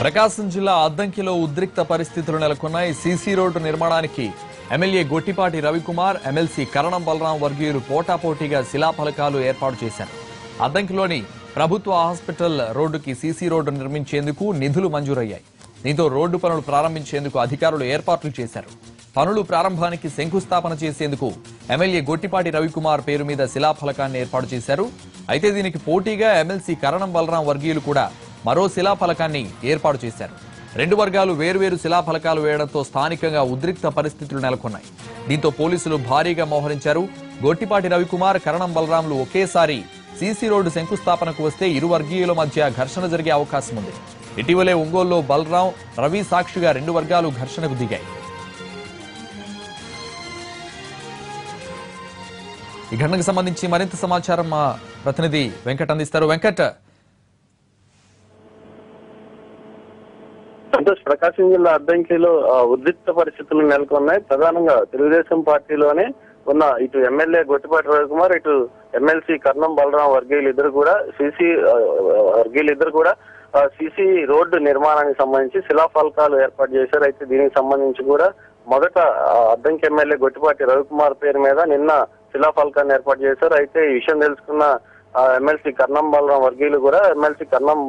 ప్రకాశం జిల్లా అద్దంకిలో ఉద్రిక్త పరిస్థితులు నెలకొన్నాయి. సీసీ రోడ్డు నిర్మాణానికి ఎమ్మెల్యే గొట్టిపాటి రవికుమార్ ఎమ్మెల్సీ కరణం బలరాం వర్గీయులు పోటాపోటీగా శిలాఫలకాలు ఏర్పాటు చేశారు. అద్దంకిలోని ప్రభుత్వ హాస్పిటల్ రోడ్డుకి సీసీ రోడ్డు నిర్మించేందుకు నిధులు మంజూరయ్యాయి. దీంతో రోడ్డు పనులు ప్రారంభించేందుకు అధికారులు ఏర్పాట్లు చేశారు. పనులు ప్రారంభానికి శంకుస్థాపన చేసేందుకు ఎమ్మెల్యే గొట్టిపాటి రవికుమార్ పేరు మీద శిలాఫలకాన్ని ఏర్పాటు చేశారు. అయితే దీనికి పోటీగా ఎమ్మెల్సీ కరణం బలరాం వర్గీయులు కూడా మరో శిలాఫలకాన్ని ఏర్పాటు చేశారు. రెండు వర్గాలు వేర్వేరు శిలాఫలకాలు వేయడంతో స్థానికంగా ఉద్రిక్త పరిస్థితులు నెలకొన్నాయి. దీంతో పోలీసులు భారీగా మోహరించారు. గొట్టిపాటి రవికుమార్ కరణం బలరాంలు ఒకేసారి సీసీ రోడ్డు శంకుస్థాపనకు వస్తే ఇరు వర్గీయుల మధ్య ఘర్షణ జరిగే అవకాశం ఉంది. ఇటీవలే ఒంగోలులో బలరాం రవి సాక్షిగా రెండు వర్గాలు ఘర్షణకు దిగాయి. ఈ ఘటనకు సంబంధించి మరింత సమాచారం మా ప్రతినిధి వెంకట్ అందిస్తారు. వెంకట్ సంతోష్ ప్రకాశం జిల్లా అద్దంకిలో ఉద్రిక్త పరిస్థితులు నెలకొన్నాయి. ప్రధానంగా తెలుగుదేశం పార్టీలోనే ఉన్న ఇటు ఎమ్మెల్యే గొట్టిపాటి రవికుమార్ ఇటు ఎమ్మెల్సీ కర్ణం బలరాం వర్గీయులు ఇద్దరు కూడా సిసి వర్గీయులు ఇద్దరు కూడా సిసి రోడ్డు నిర్మాణానికి సంబంధించి శిలాఫలకాలు ఏర్పాటు చేశారు. అయితే దీనికి సంబంధించి కూడా మొదట అద్దంకి ఎమ్మెల్యే గొట్టిపాటి రవికుమార్ పేరు మీద నిన్న శిలాఫలకాన్ని ఏర్పాటు చేశారు. అయితే ఈ విషయం తెలుసుకున్న ఎమ్మెల్సీ కర్ణం బలరాం వర్గీయులు కూడా ఎమ్మెల్సీ కర్ణం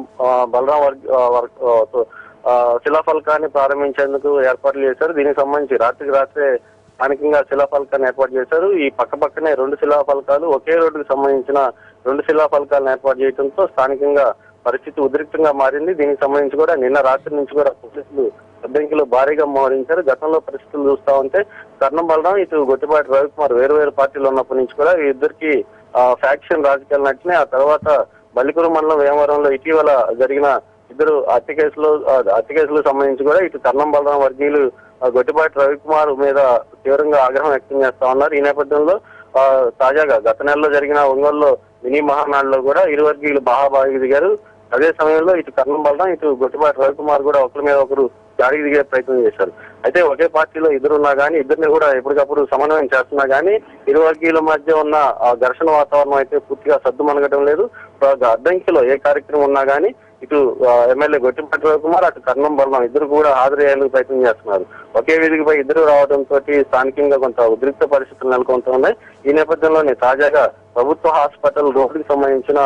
బలరాం వర్గ శిలాఫలకాన్ని ప్రారంభించేందుకు ఏర్పాట్లు చేశారు. దీనికి సంబంధించి రాత్రికి రాత్రే స్థానికంగా శిలాఫలకాన్ని ఏర్పాటు చేశారు. ఈ పక్క పక్కనే రెండు శిలాఫలకాలు ఒకే రోడ్డుకు సంబంధించిన రెండు శిలాఫలకాలను ఏర్పాటు చేయడంతో స్థానికంగా పరిస్థితి ఉద్రిక్తంగా మారింది. దీనికి సంబంధించి కూడా నిన్న రాత్రి నుంచి కూడా పోలీసులు అడ్డంకిలో భారీగా మోహరించారు. గతంలో పరిస్థితులు చూస్తా ఉంటే కర్ణం బలరాం ఇటు గొట్టిపాటి రవికుమార్ వేరు వేరు పార్టీలు ఉన్నప్పటి నుంచి కూడా ఈ ఇద్దరికి ఫ్యాక్షన్ రాజకీయాలు నచ్చినాయి ఆ తర్వాత బలికురు మండలం వేమవరంలో ఇటీవల జరిగిన ఇద్దరు హత్య కేసులో హత్య కేసులకు సంబంధించి కూడా ఇటు కర్ణం బలరాం వర్గీయులు గొట్టిపాటి రవికుమార్ మీద తీవ్రంగా ఆగ్రహం వ్యక్తం చేస్తా ఉన్నారు. ఈ నేపథ్యంలో తాజాగా గత నెలలో జరిగిన ఒంగోలులో మినీ మహానాడులో కూడా ఇరు వర్గీయులు బాహాబాగి దిగారు. అదే సమయంలో ఇటు కర్ణం బలరాం ఇటు గొట్టిపాటి రవికుమార్ కూడా ఒకరి మీద ఒకరు దాడికి దిగే ప్రయత్నం చేశారు. అయితే ఒకే పార్టీలో ఇద్దరు ఉన్నా కానీ ఇద్దరిని కూడా ఎప్పటికప్పుడు సమన్వయం చేస్తున్నా కానీ ఇరు వర్గీయుల మధ్య ఉన్న ఆ ఘర్షణ వాతావరణం అయితే పూర్తిగా సర్దుమనగడం లేదు. అడ్డంకిలో ఏ కార్యక్రమం ఉన్నా కానీ ఇటు ఎమ్మెల్యే గొట్టిపాటి రవికుమార్ అటు కర్ణం బలరాం ఇద్దరు కూడా హాజరయ్యేందుకు ప్రయత్నం చేస్తున్నారు. ఒకే వేదికపై ఇద్దరు రావడంతో స్థానికంగా కొంత ఉద్రిక్త పరిస్థితులు నెలకొంటున్నాయి ఈ నేపథ్యంలోనే తాజాగా ప్రభుత్వ హాస్పిటల్ రోడ్డుకి సంబంధించిన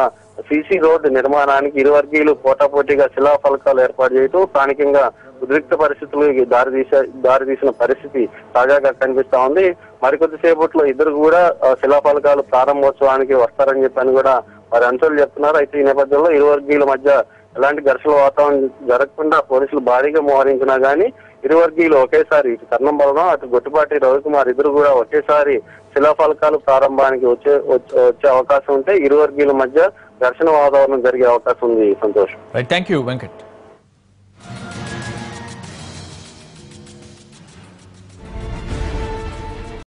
సీసీ రోడ్డు నిర్మాణానికి ఇరు వర్గీయులు పోటాపోటీగా శిలాఫలకాలు ఏర్పాటు చేయటం స్థానికంగా ఉద్రిక్త పరిస్థితులు దారితీసే దారితీసిన పరిస్థితి తాజాగా కనిపిస్తా ఉంది. మరికొద్దిసేపట్లో ఇద్దరు కూడా శిలాఫలకాలు ప్రారంభోత్సవానికి వస్తారని చెప్పని కూడా వారి అంచనాలు చెప్తున్నారు. అయితే ఈ నేపథ్యంలో ఇరు వర్గీయుల మధ్య ఎలాంటి ఘర్షణ వాతావరణం జరగకుండా పోలీసులు భారీగా మోహరించినా గానీ ఇరు వర్గీయులు ఒకేసారి ఇటు కర్ణం బలరాం అటు గొట్టిపాటి రవికుమార్ ఇద్దరు కూడా ఒకేసారి శిలాఫలకాలు ప్రారంభానికి వచ్చే వచ్చే అవకాశం ఉంటే ఇరు వర్గీయుల మధ్య ఘర్షణ వాతావరణం జరిగే అవకాశం ఉంది. సంతోషం. Thank you Venkat